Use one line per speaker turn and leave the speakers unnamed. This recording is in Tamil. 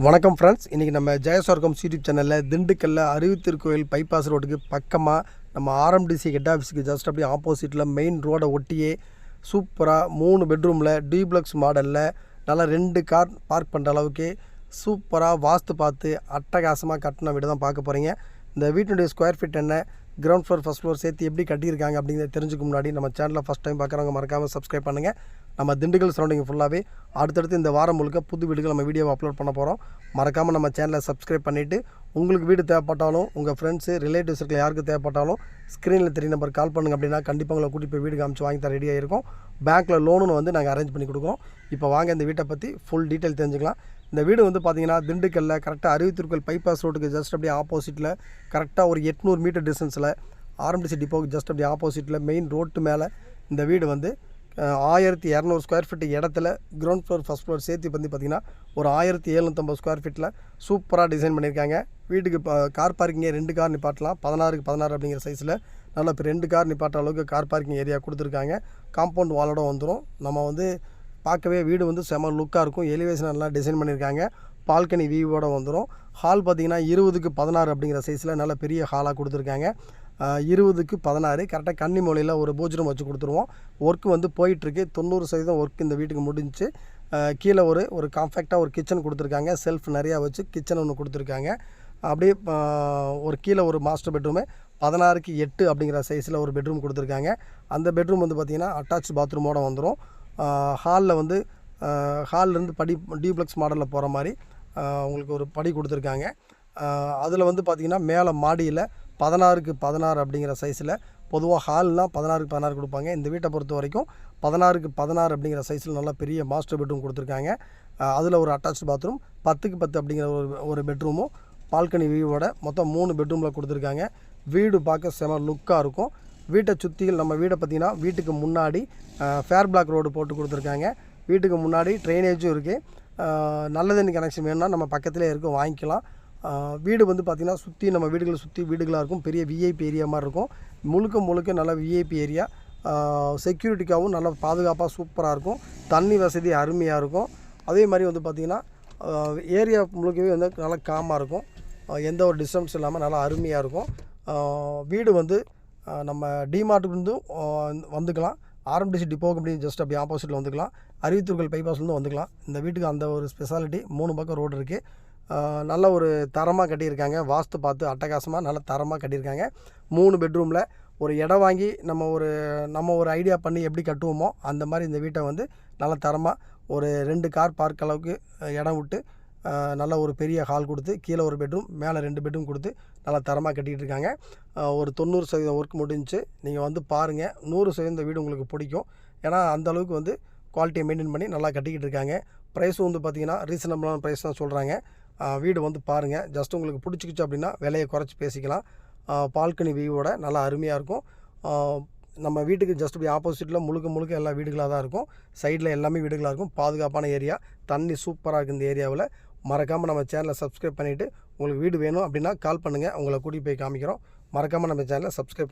வணக்கம் ஃப்ரெண்ட்ஸ் இன்றைக்கி நம்ம ஜெயஸ்வர்க்கம் யூடியூப் சேனலில் திண்டுக்கல்ல அருவித்திருக்கோயில் பைபாஸ் ரோட்டுக்கு பக்கமாக நம்ம ஆர்எம்டிசி ஹெட் ஆஃபீஸுக்கு ஜஸ்ட் அப்படியே ஆப்போசிட்டில் மெயின் ரோடை ஒட்டியே சூப்பராக மூணு பெட்ரூமில் டியூப்ளக்ஸ் மாடலில் நல்லா ரெண்டு கார் பார்க் பண்ணுற அளவுக்கு சூப்பராக வாஸ்து பார்த்து அட்டகாசமாக கட்டின வீடு தான் பார்க்க போகிறீங்க இந்த வீட்டினுடைய ஸ்கொயர் ஃபீட் என்ன கிரவுண்ட் ஃப்ளோர் ஃபஸ்ட் ஃப்ளோர் சேர்த்து எப்படி கட்டியிருக்காங்க அப்படிங்கிறத தெரிஞ்சுக்க முன்னாடி நம்ம சேனலில் ஃபஸ்ட் டைம் பார்க்குறவங்க மறக்காமல் சப்ஸ்கிரைப் பண்ணுங்கள் நம்ம திண்டுக்கல் சரௌண்டிங் ஃபுல்லாகவே அடுத்தடுத்து இந்த வாரம் முழுக்க புது வீடுகள் நம்ம வீடியோவை அப்லோட் பண்ண போகிறோம் மறக்காமல் நம்ம சேனலை சப்ஸ்கிரைப் பண்ணிவிட்டு உங்களுக்கு வீடு தேவைப்பட்டாலும் உங்கள் ஃப்ரெண்ட்ஸு ரிலேட்டிவ்ஸ் இருக்கிற யாருக்கு தேவைப்பட்டாலும் ஸ்க்ரீனில் தெரிய நம்பர் கால் பண்ணுங்க அப்படின்னா கண்டிப்பாக உங்களை கூட்டி போய் வீடு காமிச்சு வாங்கி தர ரெடியாக இருக்கும் பேங்க்கில் லோனுன்னு வந்து நாங்கள் அரேஞ்ச் பண்ணி கொடுக்குறோம். இப்போ வாங்க இந்த வீட்டை பற்றி ஃபுல் டீட்டெயில் தெரிஞ்சுக்கலாம். இந்த வீடு வந்து பார்த்தீங்கன்னா திண்டுக்கல்ல கரெக்டாக அருவித்திருக்கல் பைபாஸ் ரோட்டுக்கு ஜஸ்ட் அப்படியே ஆப்போசிட்டில் கரெக்டாக ஒரு எட்நூறு மீட்டர் டிஸ்டன்ஸில் ஆர்எம்டிசி டிப்போவுக்கு ஜஸ்ட் அப்படியே ஆப்போசிட்டில் மெயின் ரோட்டு மேலே இந்த வீடு வந்து ஆயிரத்தி இரநூறு ஸ்கொயர் ஃபீட் இடத்துல கிரவுண்ட் ஃப்ளோர் ஃபஸ்ட் ஃப்ளோர் சேர்த்து வந்து பார்த்திங்கன்னா ஒரு ஆயிரத்தி எழுநூற்றம்பது ஸ்கொயர் ஃபீட்டில் சூப்பராக டிசைன் பண்ணியிருக்காங்க. வீட்டுக்கு இப்போ கார் பார்க்கிங்கே ரெண்டு கார் நிப்பாட்டலாம். பதினாறுக்கு பதினாறு அப்படிங்கிற சைஸில் நல்லா இப்போ ரெண்டு கார் நிப்பாட்டுற அளவுக்கு கார் பார்க்கிங் ஏரியா கொடுத்துருக்காங்க. காம்பவுண்ட் வாலோட வந்துடும் நம்ம வந்து பார்க்கவே வீடு வந்து செம லுக்காக இருக்கும். எலிவேஷன் நல்லா டிசைன் பண்ணியிருக்காங்க. பால்கனி வியூவோட வந்துடும் ஹால் பார்த்தீங்கன்னா இருபதுக்கு பதினாறு அப்படிங்கிற சைஸில் நல்ல பெரிய ஹாலாக கொடுத்துருக்காங்க. இருபதுக்கு பதினாறு. கரெக்டாக கன்னி மூலையில் ஒரு பூஜரம் வச்சு கொடுத்துருவோம். ஒர்க் வந்து போயிட்டுருக்கு. தொண்ணூறு சதவீதம் ஒர்க் இந்த வீட்டுக்கு முடிஞ்சுச்சு. கீழே ஒரு ஒரு காம்பேக்டாக ஒரு கிச்சன் கொடுத்துருக்காங்க. செல்ஃப் நிறையா வச்சு கிச்சன் ஒன்று கொடுத்துருக்காங்க. அப்படியே ஒரு கீழே ஒரு மாஸ்டர் பெட்ரூமு பதினாறுக்கு எட்டு அப்படிங்கிற சைஸில் ஒரு பெட்ரூம் கொடுத்துருக்காங்க. அந்த பெட்ரூம் வந்து பார்த்திங்கன்னா அட்டாச் பாத்ரூமோடு வந்துடும் ஹாலில் வந்து ஹால்லேருந்து படி டியூப்ளெக்ஸ் மாடலில் போகிற மாதிரி உங்களுக்கு ஒரு படி கொடுத்துருக்காங்க. அதில் வந்து பார்த்திங்கன்னா மேலே மாடியில் பதினாறுக்கு பதினாறு அப்படிங்கிற சைஸில் பொதுவாக ஹால்னால் பதினாறுக்கு பதினாறு கொடுப்பாங்க. இந்த வீட்டை பொறுத்த வரைக்கும் பதினாறுக்கு பதினாறு அப்படிங்கிற சைஸில் நல்லா பெரிய மாஸ்டர் பெட்ரூம் கொடுத்துருக்காங்க. அதில் ஒரு அட்டாச் பாத்ரூம் பத்துக்கு பத்து அப்படிங்கிற ஒரு ஒரு பெட்ரூமும் பால்கனி வியூவோட மொத்தம் மூணு பெட்ரூமில் கொடுத்துருக்காங்க. வீடு பார்க்க செம லுக்காக இருக்கும். வீட்டை சுற்றிகள் நம்ம வீடை பார்த்திங்கன்னா வீட்டுக்கு முன்னாடி ஃபேர் பிளாக் ரோடு போட்டு கொடுத்துருக்காங்க. வீட்டுக்கு முன்னாடி ட்ரைனேஜும் இருக்குது நல்ல தண்ணி கனெக்ஷன் வேணும்னா நம்ம பக்கத்துலேயே இருக்கும் வாங்கிக்கலாம். வீடு வந்து பார்த்திங்கன்னா சுற்றி நம்ம வீடுகளை சுற்றி வீடுகளாக இருக்கும். பெரிய விஐபி ஏரியா மாதிரி இருக்கும். முழுக்க முழுக்க நல்ல விஐபி ஏரியா செக்யூரிட்டிக்காகவும் நல்ல பாதுகாப்பாக சூப்பராக இருக்கும். தண்ணி வசதி அருமையாக இருக்கும். அதே மாதிரி வந்து பார்த்திங்கன்னா ஏரியா முழுக்கவே வந்து நல்லா காமாக இருக்கும். எந்த ஒரு டிஸ்டர்பன்ஸ் இல்லாமல் நல்லா அருமையாக இருக்கும். வீடு வந்து நம்ம டிமார்ட்டுக்கு வந்துக்கலாம். ஆர்எம்டிசி டிப்போவுக்கு அப்படி ஜஸ்ட் அப்படி ஆப்போசிட்டில் வந்துக்கலாம். அறிவித்தூர்கள் பைபாஸ்லேருந்து வந்துக்கலாம். இந்த வீட்டுக்கு அந்த ஒரு ஸ்பெஷாலிட்டி மூணு பக்கம் ரோடு இருக்குது நல்ல ஒரு தரமாக கட்டியிருக்காங்க. வாஸ்து பார்த்து அட்டகாசமாக நல்ல தரமாக கட்டியிருக்காங்க. மூணு பெட்ரூமில் ஒரு இடம் வாங்கி நம்ம ஒரு நம்ம ஒரு ஐடியா பண்ணி எப்படி கட்டுவோமோ அந்த மாதிரி இந்த வீட்டை வந்து நல்ல தரமாக ஒரு ரெண்டு கார் பார்க் அளவுக்கு இடம் விட்டு நல்ல ஒரு பெரிய ஹால் கொடுத்து கீழே ஒரு பெட்ரூம் மேலே ரெண்டு பெட்ரூம் கொடுத்து நல்லா தரமாக கட்டிகிட்டு இருக்காங்க. ஒரு தொண்ணூறு சதவீதம் ஒர்க் முடிஞ்சு நீங்கள் வந்து பாருங்கள் நூறு சதவீதம் வீடு உங்களுக்கு பிடிக்கும். ஏன்னா அந்தளவுக்கு வந்து குவாலிட்டியை மெயின்டைன் பண்ணி நல்லா கட்டிக்கிட்டு இருக்காங்க. ப்ரைஸும் வந்து பார்த்திங்கன்னா ரீசனபிளான ப்ரைஸ் தான் சொல்கிறாங்க வீடு வந்து பாருங்கள் ஜஸ்ட் உங்களுக்கு பிடிச்சிக்கிச்சு அப்படின்னா விலையை குறைச்சி பேசிக்கலாம். பால்கனி வியூவோட நல்லா அருமையாக இருக்கும். நம்ம வீட்டுக்கு ஜஸ்ட் இப்படி ஆப்போசிட்டில் முழுக்க முழுக்க எல்லா வீடுகளாக தான் இருக்கும். சைடில் எல்லாமே வீடுகளாக இருக்கும். பாதுகாப்பான ஏரியா தண்ணி சூப்பராக இருக்குது இந்த ஏரியாவில் மறக்காமல் நம்ம சேனலை சப்ஸ்கிரைப் பண்ணிவிட்டு உங்களுக்கு வீடு வேணும் அப்படின்னா கால் பண்ணுங்கள் உங்களை கூட்டிகிட்டு போய் காமிக்கிறோம். மறக்காமல் நம்ம சேனலை சப்ஸ்கிரைப்